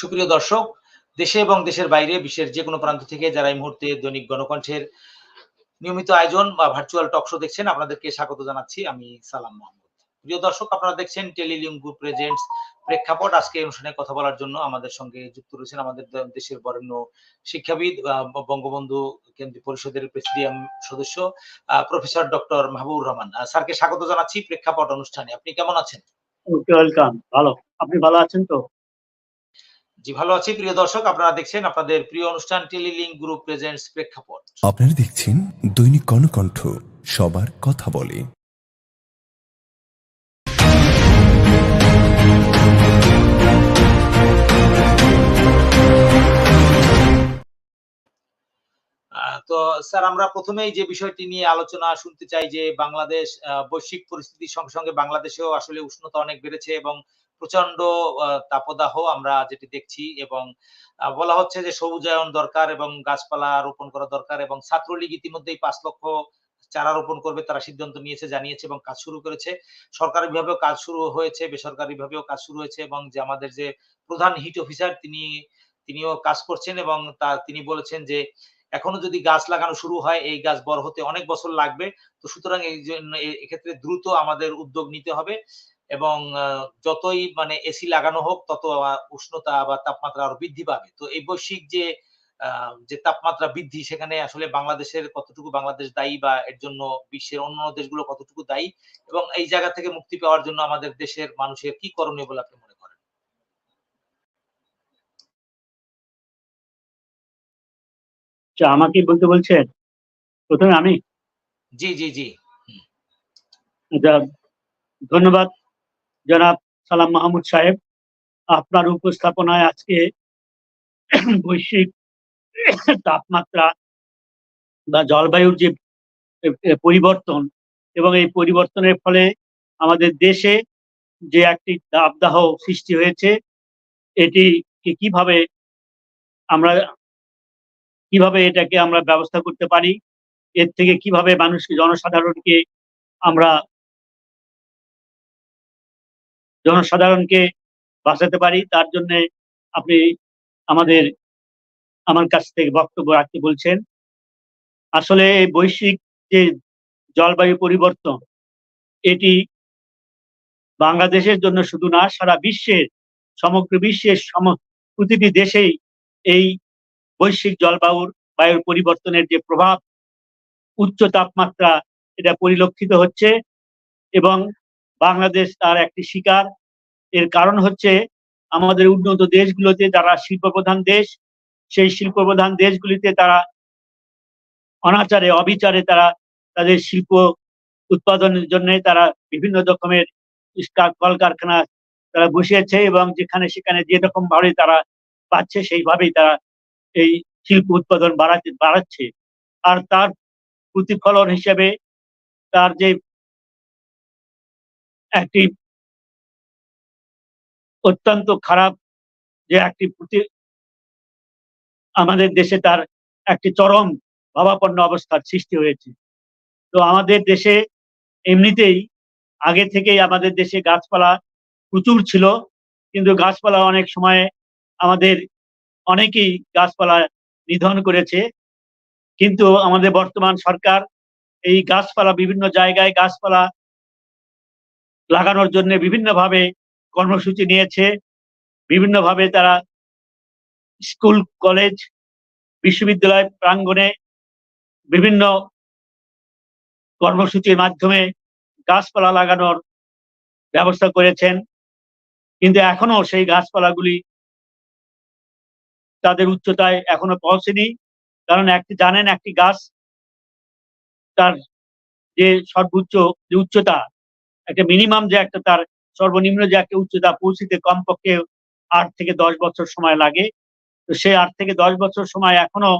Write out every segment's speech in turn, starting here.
সুপ্রিয় দর্শক, দেশে এবং দেশের বাইরে, বিশ্বের যে কোনো প্রান্ত থেকে যারা এই মুহূর্তে দৈনিক গণকণ্ঠের নিয়মিত আয়োজন বা ভার্চুয়াল টক শো দেখছেন, আপনাদেরকে স্বাগত জানাচ্ছি। আমি সালাম মোহাম্মদ। প্রিয় দর্শক, আপনারা দেখছেন টেলিলিঙ্ক গ্রুপ প্রেজেন্টস প্রেক্ষাপট। আজকে অনুষ্ঠানে কথা বলার জন্য আমাদের সঙ্গে যুক্ত রয়েছেন আমাদের দেশের বরেণ্য শিক্ষাবিদ বঙ্গবন্ধু কেন্দ্রীয় পরিষদের প্রেসিডিয়াম সদস্য প্রফেসর ডক্টর মাহবুবুর রহমান। স্যারকে স্বাগত জানাচ্ছি প্রেক্ষাপট অনুষ্ঠানে। আপনি কেমন আছেন? ওয়েলকাম ভালো। আপনি ভালো আছেন তো? জি ভালো আছি। প্রিয় দর্শক আপনারা দেখছেন আপনাদের প্রিয় অনুষ্ঠান টেলিলিঙ্ক গ্রুপ প্রেজেন্টস প্রেক্ষাপট। আপনারা দেখছেন দৈনিক গণকণ্ঠ সবার কথা বলে। তো স্যার আমরা প্রথমেই যে বিষয়টি নিয়ে আলোচনা শুনতে চাই যে বাংলাদেশ বৈশ্বিক পরিস্থিতির সঙ্গে সঙ্গে বাংলাদেশেও আসলে উষ্ণতা অনেক বেড়েছে এবং প্রচণ্ড তাপদাহ আমরা যেটি দেখছি এবং বলা হচ্ছে যে সবুজায়ন দরকার এবং গাছপালা রোপণ করা দরকার এবং ছাত্রলীগ ইতিমধ্যেই পাঁচ লক্ষ চারা রোপণ করবে তারা সিদ্ধান্ত নিয়েছে, জানিয়েছে এবং কাজ শুরু করেছে। সরকারি ভাবেও কাজ শুরু হয়েছে বেসরকারি ভাবেও কাজ শুরু হয়েছে এবং যে আমাদের যে প্রধান হিট অফিসার তিনি, তিনিও কাজ করছেন এবং তা, তিনি বলেছেন যে এখনও যদি গাছ লাগানো শুরু হয়, এই গাছ বড় হতে অনেক বছর লাগবে। তো সুতরাং এই জন্য এক্ষেত্রে দ্রুত আমাদের উদ্যোগ নিতে হবে। এবং যতই মানে এসি লাগানো হোক তত উষ্ণতা বা তাপমাত্রা আরও বৃদ্ধি পাবে। তো এই বৈশ্বিক যে যে তাপমাত্রা বৃদ্ধি সেখানে আসলে বাংলাদেশের কতটুকু বাংলাদেশ দায়ী বা এর জন্য বিশ্বের অন্যান্য দেশগুলো কতটুকু দায়ী এবং এই জায়গা থেকে মুক্তি পাওয়ার জন্য আমাদের দেশের মানুষের কি করণীয় বলে আপনি মনে করেন? আচ্ছা আমাকে বলতে বলছেন? প্রথমে আমি? জি জি জি। আচ্ছা, ধন্যবাদ। জনাব সালাম মাহমুদ সাহেব, আপনার উপস্থাপনায় আজকে বৈশ্বিক তাপমাত্রা বা জলবায়ুর যে পরিবর্তন এবং এই পরিবর্তনের ফলে আমাদের দেশে যে একটি দাবদাহ সৃষ্টি হয়েছে, এটিকে কীভাবে আমরা, কীভাবে এটাকে আমরা ব্যবস্থা করতে পারি, এর থেকে কীভাবে মানুষকে জনসাধারণকে আমরা জনসাধারণকে বাঁচাতে পারি, তার জন্য আপনি আমাদের, আমার কাছ থেকে বক্তব্য রাখতে বলছেন। আসলে এই বৈশ্বিক যে জলবায়ু পরিবর্তন, এটি বাংলাদেশের জন্য শুধু না, সারা বিশ্বের, সমগ্র বিশ্বের সম, প্রতিটি দেশেই এই বৈশ্বিক জলবায়ুর, বায়ুর পরিবর্তনের যে প্রভাব, উচ্চ তাপমাত্রা, এটা পরিলক্ষিত হচ্ছে এবং বাংলাদেশ তার একটি শিকার। এর কারণ হচ্ছে আমাদের উন্নত দেশগুলোতে যারা শিল্প প্রধান দেশ, সেই শিল্প প্রধান দেশগুলিতে তারা অনাচারে, অবিচারে তারা তাদের শিল্প উৎপাদনের জন্য তারা বিভিন্ন রকমের কলকারখানা তারা বসিয়েছে এবং যেখানে সেখানে যে রকম ভাবে তারা পাচ্ছে, সেইভাবেই তারা এই শিল্প উৎপাদন বাড়াচ্ছে বাড়াচ্ছে। আর তার প্রতিফলন হিসেবে তার যে একটি অত্যন্ত খারাপ যে একটি প্রতি আমাদের দেশে তার একটি চরম ভাবাপন্ন অবস্থার সৃষ্টি হয়েছে। তো আমাদের দেশে এমনিতেই আগে থেকেই আমাদের দেশে গাছপালা প্রচুর ছিল, কিন্তু গাছপালা অনেক সময় আমাদের অনেকেই গাছপালা নিধন করেছে। কিন্তু আমাদের বর্তমান সরকার এই গাছপালা বিভিন্ন জায়গায় গাছপালা লাগানোর জন্য বিভিন্নভাবে কর্মসূচি নিয়েছে। বিভিন্নভাবে তারা স্কুল, কলেজ, বিশ্ববিদ্যালয় প্রাঙ্গণে বিভিন্ন কর্মসূচির মাধ্যমে গাছপালা লাগানোর ব্যবস্থা করেছেন। কিন্তু এখনও সেই গাছপালাগুলি তাদের উচ্চতায় এখনও পৌঁছেনি। কারণ একটি, জানেন একটি গাছ তার যে সর্বোচ্চ, যে উচ্চতা একটা মিনিমাম যে একটা তার সর্বনিম্ন যে একটা উচ্চতা পৌঁছিতে কমপক্ষে আট থেকে দশ বছর সময় লাগে। তো সেই আট থেকে দশ বছর সময় এখনও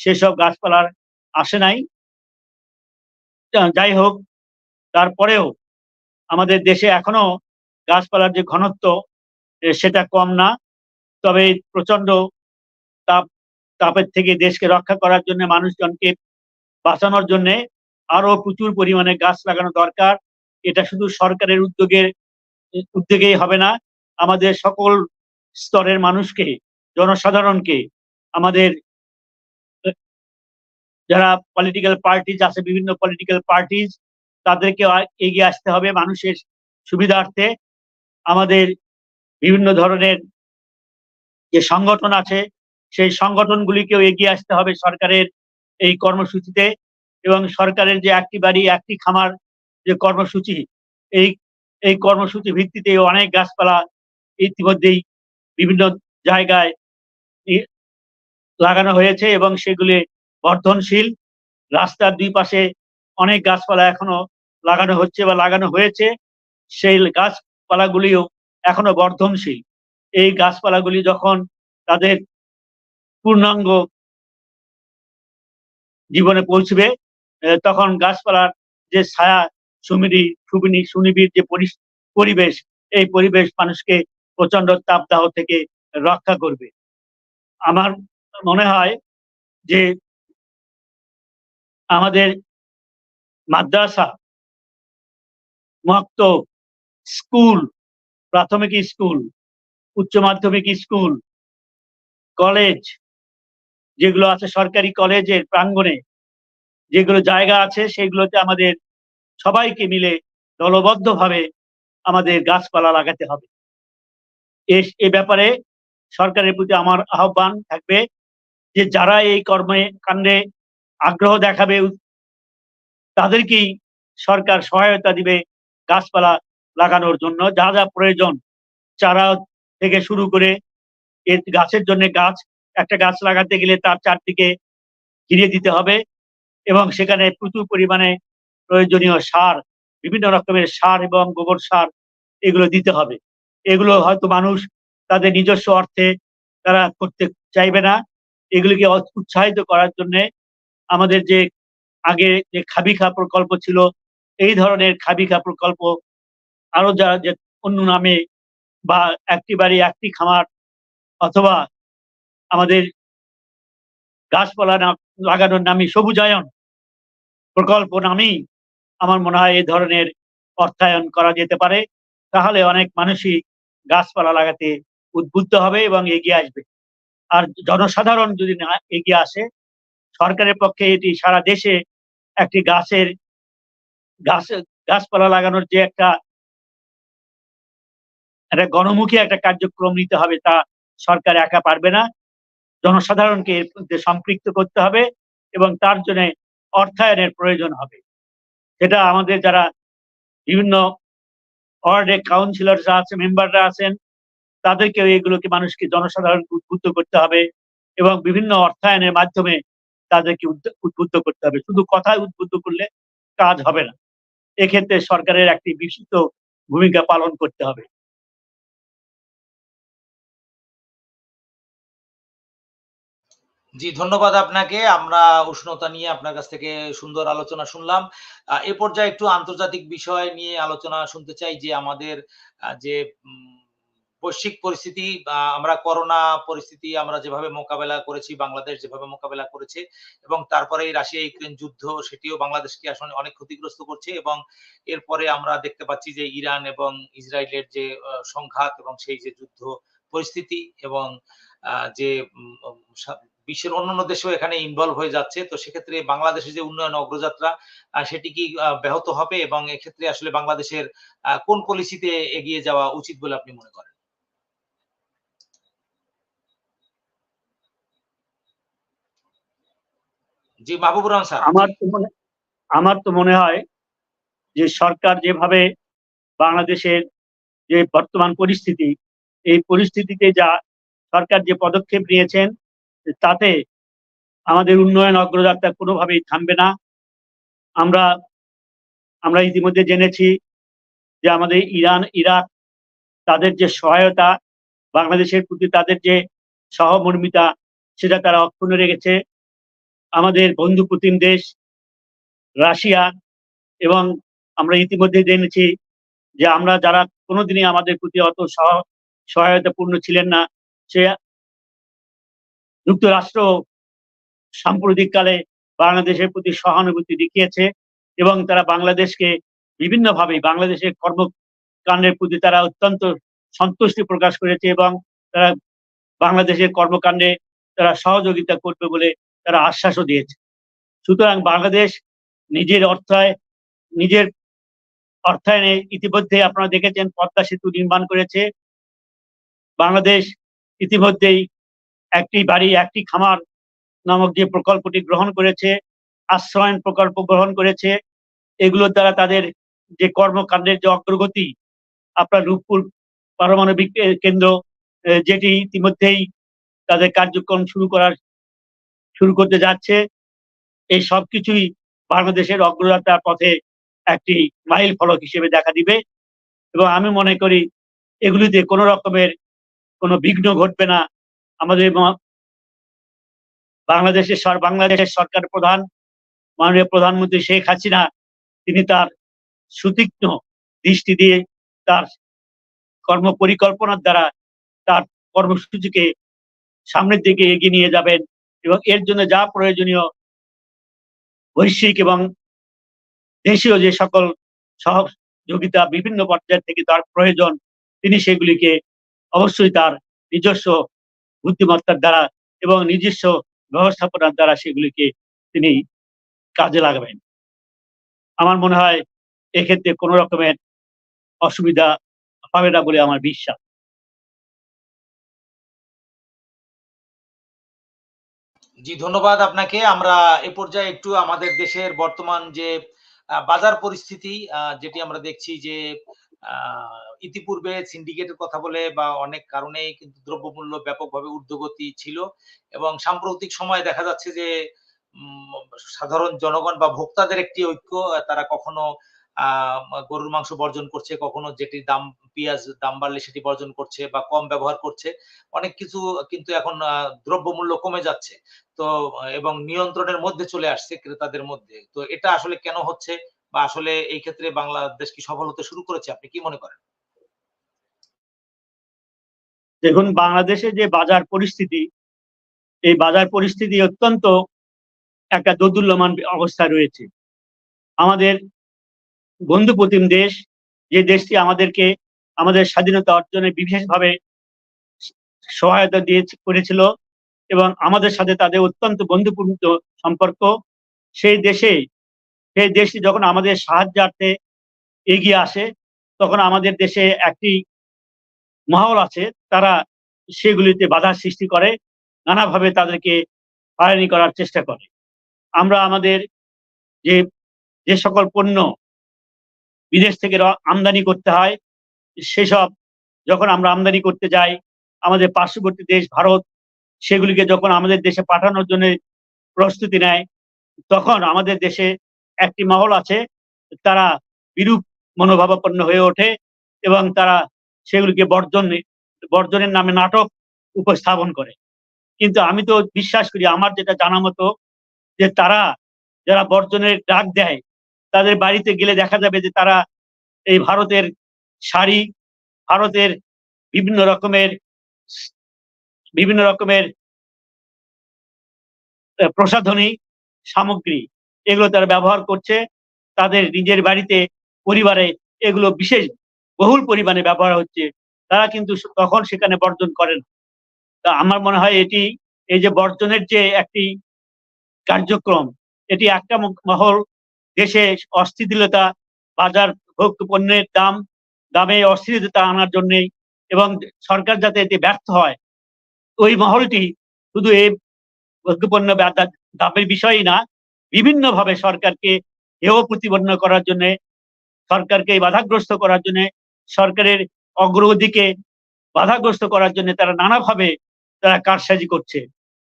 সেসব গাছপালার আসে নাই। যাই হোক, তারপরেও আমাদের দেশে এখনও গাছপালার যে ঘনত্ব সেটা কম না। তবে প্রচণ্ড তাপ, তাপের থেকে দেশকে রক্ষা করার জন্য, মানুষজনকে বাঁচানোর জন্য আরও প্রচুর পরিমাণে গাছ লাগানো দরকার। এটা শুধু সরকারের উদ্যোগের, উদ্যোগেই হবে না, আমাদের সকল স্তরের মানুষকে, জনসাধারণকে, আমাদের, যারা পলিটিক্যাল পার্টিজ আছে, বিভিন্ন পলিটিক্যাল পার্টিজ তাদেরকে এগিয়ে আসতে হবে মানুষের সুবিধার্থে। আমাদের বিভিন্ন ধরনের যে সংগঠন আছে, সেই সংগঠনগুলিকেও এগিয়ে আসতে হবে সরকারের এই কর্মসূচিতে এবং সরকারের যে একটি বাড়ি, একটি খামার যে কর্মসূচি, এই এই কর্মসূচি ভিত্তিতে অনেক গাছপালা ইতিমধ্যেই বিভিন্ন জায়গায় লাগানো হয়েছে এবং সেগুলি বর্ধনশীল। রাস্তার দুই পাশে অনেক গাছপালা এখনও লাগানো হচ্ছে বা লাগানো হয়েছে। সেই গাছপালাগুলিও এখনও বর্ধনশীল। এই গাছপালাগুলি যখন তাদের পূর্ণাঙ্গ জীবনে পৌঁছবে তখন গাছপালার যে ছায়া সুমিরি সুবিনি সুনিবির যে পরিবেশ, এই পরিবেশ মানুষকে প্রচণ্ড তাপদাহ থেকে রক্ষা করবে। আমার মনে হয় যে আমাদের মাদ্রাসা মক্তব স্কুল, প্রাথমিক স্কুল, উচ্চ মাধ্যমিক স্কুল, কলেজ, যেগুলো আছে সরকারি কলেজের প্রাঙ্গণে, যেগুলো জায়গা আছে, সেগুলোতে আমাদের সবাইকে মিলে দলবদ্ধভাবে আমাদের গাছপালা লাগাতে হবে। এ- ব্যাপারে সরকারের প্রতি আমার আহ্বান থাকবে যে যারা এই কর্মে, কাণ্ডে আগ্রহ দেখাবে, তাদেরকেই সরকার সহায়তা দিবে গাছপালা লাগানোর জন্য। যা যা প্রয়োজন চারা থেকে শুরু করে এর গাছের জন্য গাছ, একটা গাছ লাগাতে গেলে তার চারদিকে ঘিরে দিতে হবে এবং সেখানে প্রচুর পরিমাণে প্রয়োজনীয় সার, বিভিন্ন রকমের সার এবং গোবর সার এগুলো দিতে হবে। এগুলো হয়তো মানুষ তাদের নিজস্ব অর্থে তারা করতে চাইবে না। এগুলিকে উৎসাহিত করার জন্য আমাদের যে আগে যে খাবিখা প্রকল্প ছিল, এই ধরনের খাবিখা প্রকল্প আরও যারা যে অন্য নামে বা একটি বাড়ি একটি খামার অথবা আমাদের গাছপালা লাগানোর নামে সবুজায়ন প্রকল্প নামেই আমার মনে হয় এই ধরনের অর্থায়ন করা যেতে পারে। তাহলে অনেক মানুষই গাছপালা লাগাতে উদ্বুদ্ধ হবে এবং এগিয়ে আসবে। আর জনসাধারণ যদি না এগিয়ে আসে, সরকারের পক্ষে এটি সারা দেশে একটি গাছের, গাছ, গাছপালা লাগানোর যে একটা একটা গণমুখী একটা কার্যক্রম নিতে হবে তা সরকার একা পারবে না। জনসাধারণকে সম্পৃক্ত করতে হবে এবং তার জন্য অর্থায়নের প্রয়োজন হবে। সেটা আমাদের যারা বিভিন্ন ওয়ার্ডে কাউন্সিলররা আছে, মেম্বাররা আছেন, তাদেরকেও এগুলোকে মানুষকে জনসাধারণকে উদ্বুদ্ধ করতে হবে এবং বিভিন্ন অর্থায়নের মাধ্যমে তাদেরকে উদ্বুদ্ধ করতে হবে। শুধু কথায় উদ্বুদ্ধ করলে কাজ হবে না। এক্ষেত্রে সরকারের একটি বিশিষ্ট ভূমিকা পালন করতে হবে। জি, ধন্যবাদ আপনাকে। আমরা উষ্ণতা নিয়ে আপনার কাছ থেকে সুন্দর আলোচনা শুনলাম। এ পর্যায়ে একটু আন্তর্জাতিক বিষয় নিয়ে আলোচনা শুনতে চাই যে আমাদের যে বৈশ্বিক পরিস্থিতি আমরা করোনা পরিস্থিতি আমরা যেভাবে মোকাবেলা করেছি, বাংলাদেশ যেভাবে মোকাবেলা করেছে, এবং তারপরে এই রাশিয়া ইউক্রেন যুদ্ধ, সেটিও বাংলাদেশকে আসলে অনেক ক্ষতিগ্রস্ত করছে, এবং এরপরে আমরা দেখতে পাচ্ছি যে ইরান এবং ইসরায়েলের যে সংঘাত এবং সেই যে যুদ্ধ পরিস্থিতি এবং যে বিশ্বের অন্যান্য দেশেও এখানে ইনভলভ হয়ে যাচ্ছে। তো সেক্ষেত্রে বাংলাদেশের যে উন্নয়ন অগ্রযাত্রা সেটি কি ব্যাহত হবে এবং এক্ষেত্রে আসলে বাংলাদেশের কোন পলিসিতে এগিয়ে যাওয়া উচিত বলে আপনি মনে করেন? জি, মাহবুবুর রহমান স্যার। আমার তো মনে, আমার তো মনে হয় যে সরকার যেভাবে বাংলাদেশের যে বর্তমান পরিস্থিতি, এই পরিস্থিতিতে যা সরকার যে পদক্ষেপ নিয়েছেন তাতে আমাদের উন্নয়ন অগ্রযাত্রা কোনোভাবেই থামবে না। আমরা আমরা ইতিমধ্যে জেনেছি যে আমাদের ইরান, ইরাক তাদের যে সহায়তা, বাংলাদেশের প্রতি তাদের যে সহমর্মিতা, সেটা তারা অক্ষুণ্ণ রেখেছে। আমাদের বন্ধু প্রতিম দেশ, রাশিয়া এবং আমরা ইতিমধ্যে জেনেছি যে আমরা যারা কোনোদিনই আমাদের প্রতি অত সহ- সহায়তাপূর্ণ ছিলেন না, সে যুক্তরাষ্ট্র সাম্প্রতিককালে বাংলাদেশের প্রতি সহানুভূতি দেখিয়েছে এবং তারা বাংলাদেশকে বিভিন্নভাবে বাংলাদেশের কর্মকাণ্ডের প্রতি তারা অত্যন্ত সন্তুষ্টি প্রকাশ করেছে এবং তারা বাংলাদেশের কর্মকাণ্ডে তারা সহযোগিতা করবে বলে তারা আশ্বাসও দিয়েছে। সুতরাং বাংলাদেশ নিজের অর্থায়, নিজের অর্থায়নে ইতিমধ্যে আপনারা দেখেছেন পদ্মা সেতু নির্মাণ করেছে। বাংলাদেশ ইতিমধ্যেই একটি বাড়ি, একটি খামার নামক যে প্রকল্পটি গ্রহণ করেছে আশ্রয়ন প্রকল্প গ্রহণ করেছে, এগুলোর দ্বারা তাদের যে কর্মকাণ্ডের যে অগ্রগতি, আপনার রূপপুর পারমাণবিক কেন্দ্র যেটি ইতিমধ্যেই তাদের কার্যক্রম শুরু করার, শুরু করতে যাচ্ছে, এই সবকিছুই বাংলাদেশের অগ্রযাত্রার পথে একটি মাইল ফলক হিসেবে দেখা দিবে এবং আমি মনে করি এগুলিতে কোনো রকমের কোনো বিঘ্ন ঘটবে না। আমাদের বাংলাদেশের বাংলাদেশের সরকার প্রধান, মাননীয় প্রধানমন্ত্রী শেখ হাসিনা, তিনি তার সুতীক্ষ্ণ দৃষ্টি দিয়ে তার কর্ম পরিকল্পনার দ্বারা তার কর্মসূচিকে সামনের দিকে এগিয়ে নিয়ে যাবেন এবং এর জন্য যা প্রয়োজনীয় বৈশ্বিক এবং দেশীয় যে সকল সহযোগিতা বিভিন্ন পর্যায় থেকে তার প্রয়োজন, তিনি সেগুলিকে অবশ্যই তার নিজস্ব বুদ্ধিমত্তার দ্বারা এবং নিজস্ব ব্যবস্থাপনার দ্বারা সেগুলিকে তিনি কাজে লাগাবেন। আমার মনে হয় এক্ষেত্রে কোনো রকমের অসুবিধা হবে না বলে আমার বিশ্বাস। জি, ধন্যবাদ আপনাকে। আমরা এ পর্যায়ে একটু আমাদের দেশের বর্তমান যে বাজার পরিস্থিতি যেটি আমরা দেখছি যে ইতিপূর্বে সিন্ডিকেটের কথা বলে বা অনেক কারণেই কিন্তু দ্রব্যমূল্য ব্যাপকভাবে ঊর্ধ্বগতি ছিল এবং সাম্প্রতিক সময়ে দেখা যাচ্ছে যে সাধারণ জনগণ বা ভোক্তাদের একটি ঐক্য, তারা কখনো গরুর মাংস বর্জন করছে, কখনো যেটির দাম, পেঁয়াজ দাম বাড়লে সেটি বর্জন করছে বা কম ব্যবহার করছে, অনেক কিছু কিন্তু এখন দ্রব্যমূল্য কমে যাচ্ছে। তো, এবং নিয়ন্ত্রণের মধ্যে চলে আসছে ক্রেতাদের মধ্যে। তো এটা আসলে কেন হচ্ছে? বা আসলে এই ক্ষেত্রে বাংলাদেশ কি সফল হতে শুরু করেছে? আপনি কি মনে করেন? দেখুন, বাংলাদেশে যে বাজার পরিস্থিতি, এই বাজার পরিস্থিতি অত্যন্ত একটা দোদুল্যমান অবস্থায় রয়েছে। আমাদের বন্ধু প্রতিম দেশ, যে দেশটি আমাদেরকে আমাদের স্বাধীনতা অর্জনে বিশেষভাবে সহায়তা দিয়ে করেছিল এবং আমাদের সাথে তাদের অত্যন্ত বন্ধুপূর্ণ সম্পর্ক, সেই দেশে সেই দেশটি যখন আমাদের সাহায্যার্থে এগিয়ে আসে, তখন আমাদের দেশে একটি মহল আছে, তারা সেগুলিতে বাধার সৃষ্টি করে, নানাভাবে তাদেরকে হয়রানি করার চেষ্টা করে। আমরা আমাদের যে যে সকল পণ্য বিদেশ থেকে আমদানি করতে হয়, সেসব যখন আমরা আমদানি করতে যাই, আমাদের পার্শ্ববর্তী দেশ ভারত, সেগুলিকে যখন আমাদের দেশে পাঠানোর জন্য প্রস্তুতি নেয়, তখন আমাদের দেশে একটি মহল আছে, তারা বিরূপ মনোভাবাপন্ন হয়ে ওঠে এবং তারা সেগুলিকে বর্জন, বর্জনের নামে নাটক উপস্থাপন করে। কিন্তু আমি তো বিশ্বাস করি, আমার যেটা জানা মতো, যে তারা যারা বর্জনের ডাক দেয়, তাদের বাড়িতে গেলে দেখা যাবে যে তারা এই ভারতের শাড়ি, ভারতের বিভিন্ন রকমের বিভিন্ন রকমের প্রসাধনী সামগ্রী এগুলো তারা ব্যবহার করছে। তাদের নিজের বাড়িতে পরিবারে এগুলো বিশেষ বহুল পরিমাণে ব্যবহার হচ্ছে। তারা কিন্তু তখন সেখানে বর্জন করেন। তা আমার মনে হয় এটি, এই যে বর্জনের যে একটি কার্যক্রম, এটি একটা মহল দেশে অস্থিতিশীলতা বাজার ভোগ্য পণ্যের দাম, দামে অস্থিরতা আনার জন্য এবং সরকার যাতে এতে ব্যর্থ হয়, ওই মহলটি শুধু এই ভোগ্যপণ্য দামের বিষয়ই না বিভিন্নভাবে সরকারকে হেয় প্রতিপন্ন করার জন্য, সরকারকে বাধাগ্রস্ত করার জন্য, সরকারের অগ্রগতিকে বাধাগ্রস্ত করার জন্য তারা নানাভাবে তারা কারসাজি করছে।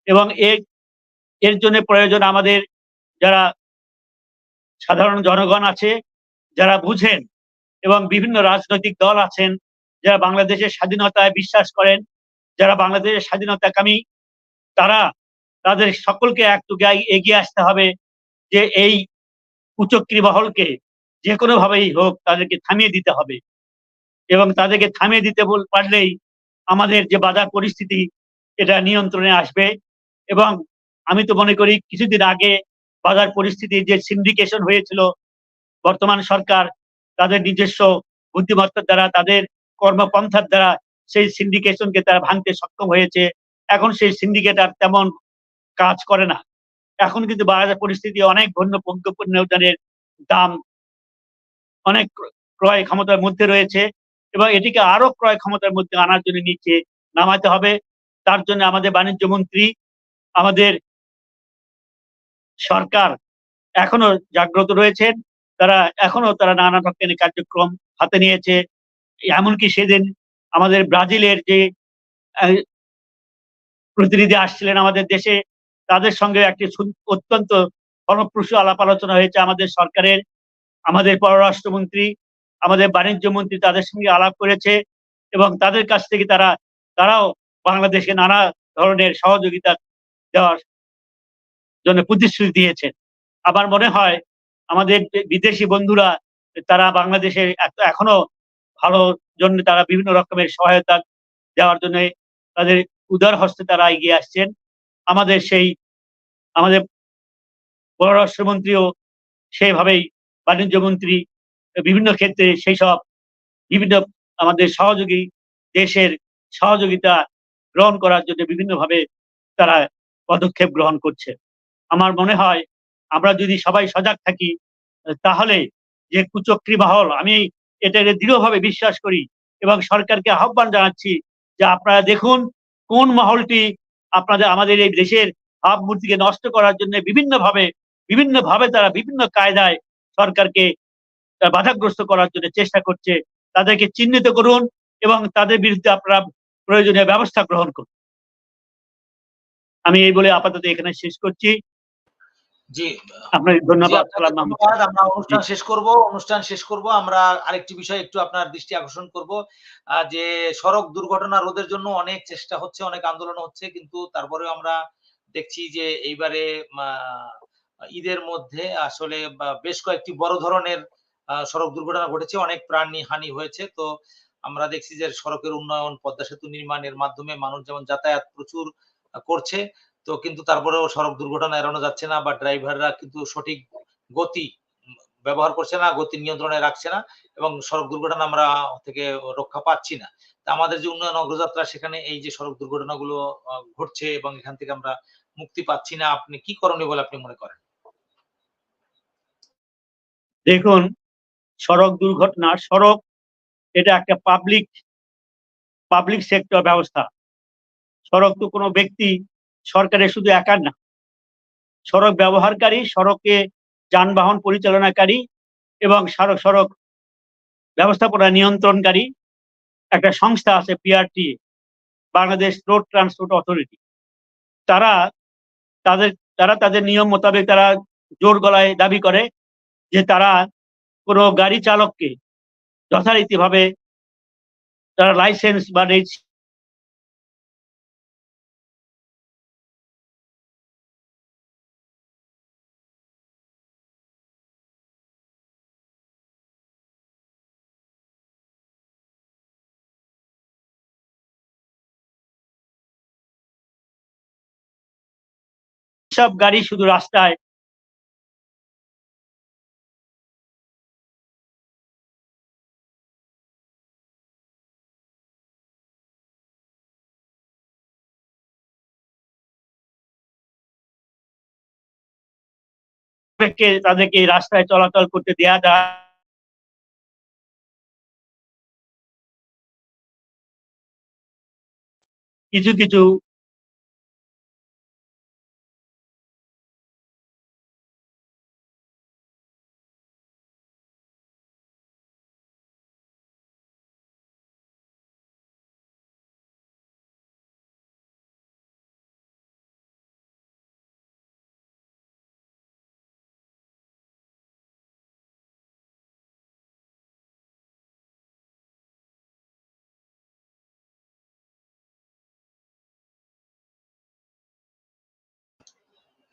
এবং এর জন্য প্রয়োজন আমাদের যারা সাধারণ জনগণ আছে, যারা বুঝেন এবং বিভিন্ন রাজনৈতিক দল আছেন, যারা বাংলাদেশের স্বাধীনতায় বিশ্বাস করেন, যারা বাংলাদেশের স্বাধীনতাকামী, তারা তাদের সকলকে একটু গায়ে- এগিয়ে আসতে হবে যে এই কুচক্রী মহলকে যে কোনো ভাবেই হোক তাদেরকে থামিয়ে দিতে হবে। এবং তাদেরকে থামিয়ে দিতে পারলেই আমাদের যে বাজার পরিস্থিতি এটা নিয়ন্ত্রণে আসবে। এবং আমি তো মনে করি কিছুদিন আগে বাজার পরিস্থিতি যে সিন্ডিকেশন হয়েছিল, বর্তমান সরকার তাদের নিজস্ব বুদ্ধিমত্তার দ্বারা, তাদের কর্মপন্থার দ্বারা সেই সিন্ডিকেশনকে তারা ভাঙতে সক্ষম হয়েছে। এখন সেই সিন্ডিকেট আর তেমন কাজ করে না। এখন কিন্তু বাজার পরিস্থিতি অনেক ঘন্য পণ্যের দাম অনেক ক্রয় ক্ষমতার মধ্যে রয়েছে এবং এটিকে আরও ক্রয় ক্ষমতার মধ্যে আনার জন্য নিচে নামাতে হবে। তার জন্য আমাদের বাণিজ্য মন্ত্রী, আমাদের সরকার এখনও জাগ্রত রয়েছেন। তারা এখনও তারা নানা রকমের কার্যক্রম হাতে নিয়েছে। এমনকি সেদিন আমাদের ব্রাজিলের যে প্রতিনিধি আসছিলেন আমাদের দেশে তাদের সঙ্গে একটি অত্যন্ত ফলপ্রসূ আলাপ আলোচনা হয়েছে আমাদের সরকারের, আমাদের পররাষ্ট্রমন্ত্রী, আমাদের বাণিজ্য মন্ত্রী তাদের সঙ্গে আলাপ করেছে এবং তাদের কাছ থেকে তারা, তারাও বাংলাদেশে নানা ধরনের সহযোগিতা দেওয়ার জন্য প্রতিশ্রুতি দিয়েছেন। আমার মনে হয় আমাদের বিদেশি বন্ধুরা, তারা বাংলাদেশে এখনও ভালো জন্য তারা বিভিন্ন রকমের সহায়তা দেওয়ার জন্য তাদের উদার হস্তে তারা এগিয়ে আসছেন। আমাদের সেই, আমাদের পররাষ্ট্রমন্ত্রীও সেভাবেই বাণিজ্য মন্ত্রী বিভিন্ন ক্ষেত্রে সেই সব বিভিন্ন আমাদের সহযোগী, দেশের সহযোগিতা গ্রহণ করার জন্য বিভিন্নভাবে তারা পদক্ষেপ গ্রহণ করছে। আমার মনে হয় আমরা যদি সবাই সজাগ থাকি, তাহলে যে কুচক্রী মহল আমি এটাকে দৃঢ়ভাবে বিশ্বাস করি এবং সরকারকে আহ্বান জানাচ্ছি যে আপনারা দেখুন কোন মহলটি আপনাদের, আমাদের এই দেশের ভাবমূর্তিকে নষ্ট করার জন্য বিভিন্নভাবে বিভিন্নভাবে তারা বিভিন্ন কায়দায় সরকারকে বাধাগ্রস্ত করার জন্য চেষ্টা করছে। তাদেরকে চিহ্নিত করুন এবং তাদের বিরুদ্ধে আপনারা প্রয়োজনীয় ব্যবস্থা গ্রহণ করুন। আমি এই বলে আপাতত এখানে শেষ করছি। জি আপনার ধন্যবাদ। ধন্যবাদ। আমরা অনুষ্ঠান শেষ করব অনুষ্ঠান শেষ করব আমরা আরেকটি বিষয় একটু আপনার দৃষ্টি আকর্ষণ করব যে সড়ক দুর্ঘটনা রোধের জন্য অনেক চেষ্টা হচ্ছে অনেক আন্দোলন হচ্ছে কিন্তু তারপরেও আমরা দেখছি যে এইবারে আহ, ঈদের মধ্যে আসলে বেশ কয়েকটি বড় ধরনের সড়ক দুর্ঘটনা ঘটেছে অনেক প্রাণী হানি হয়েছে তো আমরা দেখছি যে সড়কের উন্নয়ন পদ্মা সেতু নির্মাণের মাধ্যমে মানুষ যেমন যাতায়াত প্রচুর করছে তো কিন্তু তারপরেও সড়ক দুর্ঘটনা এড়ানো যাচ্ছে না বা ড্রাইভাররা কিন্তু সঠিক গতি ব্যবহার করছে না, গতি নিয়ন্ত্রণে রাখছে না এবং সড়ক দুর্ঘটনা আমরা থেকে রক্ষা পাচ্ছি না। আমাদের যে উন্নয়ন অগ্রযাত্রা সেখানে এই যে সড়ক দুর্ঘটনাগুলো ঘটছে এবং এখান থেকে আমরা মুক্তি পাচ্ছি না, আপনি কি করণীয় বলে আপনি মনে করেন? দেখুন, সড়ক দুর্ঘটনা, সড়ক এটা একটা পাবলিক পাবলিক সেক্টর ব্যবস্থা। সড়ক তো কোনো ব্যক্তি সরকারের শুধু একার না। সড়ক ব্যবহারকারী, সড়কে যানবাহন পরিচালনাকারী এবং সড়ক সড়ক ব্যবস্থাপনা নিয়ন্ত্রণকারী একটা সংস্থা আছে PRT Bangladesh road transport authority তারা তাদের তারা তাদের নিয়ম মোতাবেক তারা জোর গলায় দাবি করে যে তারা কোনো গাড়ি চালককে যথারীতিভাবে তারা লাইসেন্স বা সব গাড়ি শুধু রাস্তায়। তাদেরকে রাস্তায় চলাচল করতে দেয়া যায়। কিছু কিছু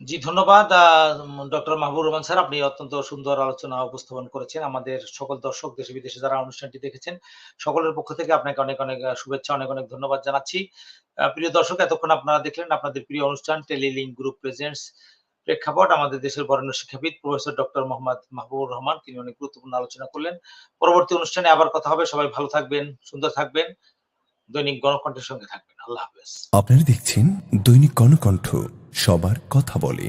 জি, ধন্যবাদ। ডক্টর মাহবুব রহমান স্যার, আপনি অত্যন্ত সুন্দর আলোচনা উপস্থাপন করেছেন। আমাদের সকল দর্শক, দেশে বিদেশে যারা অনুষ্ঠানটি দেখেছেন, সকলের পক্ষ থেকে আপনাকে অনেক অনেক শুভেচ্ছা, অনেক অনেক ধন্যবাদ জানাচ্ছি। প্রিয় দর্শক, এতক্ষণ আপনারা দেখলেন আপনাদের প্রিয় অনুষ্ঠান, টেলিলিঙ্ক গ্রুপ প্রেজেন্টস প্রেক্ষাপট। আমাদের দেশের বরেণ্য শিক্ষাবিদ প্রফেসর ডক্টর মোহাম্মদ মাহবুবুর রহমান, তিনি অনেক গুরুত্বপূর্ণ আলোচনা করলেন। পরবর্তী অনুষ্ঠানে আবার কথা হবে। সবাই ভালো থাকবেন, সুন্দর থাকবেন। দৈনিক গণকণ্ঠের সঙ্গে থাকবেন। আল্লাহ হাফেজ। আপনারা দেখছেন দৈনিক কর্ণকণ্ঠ সবার কথা বলে।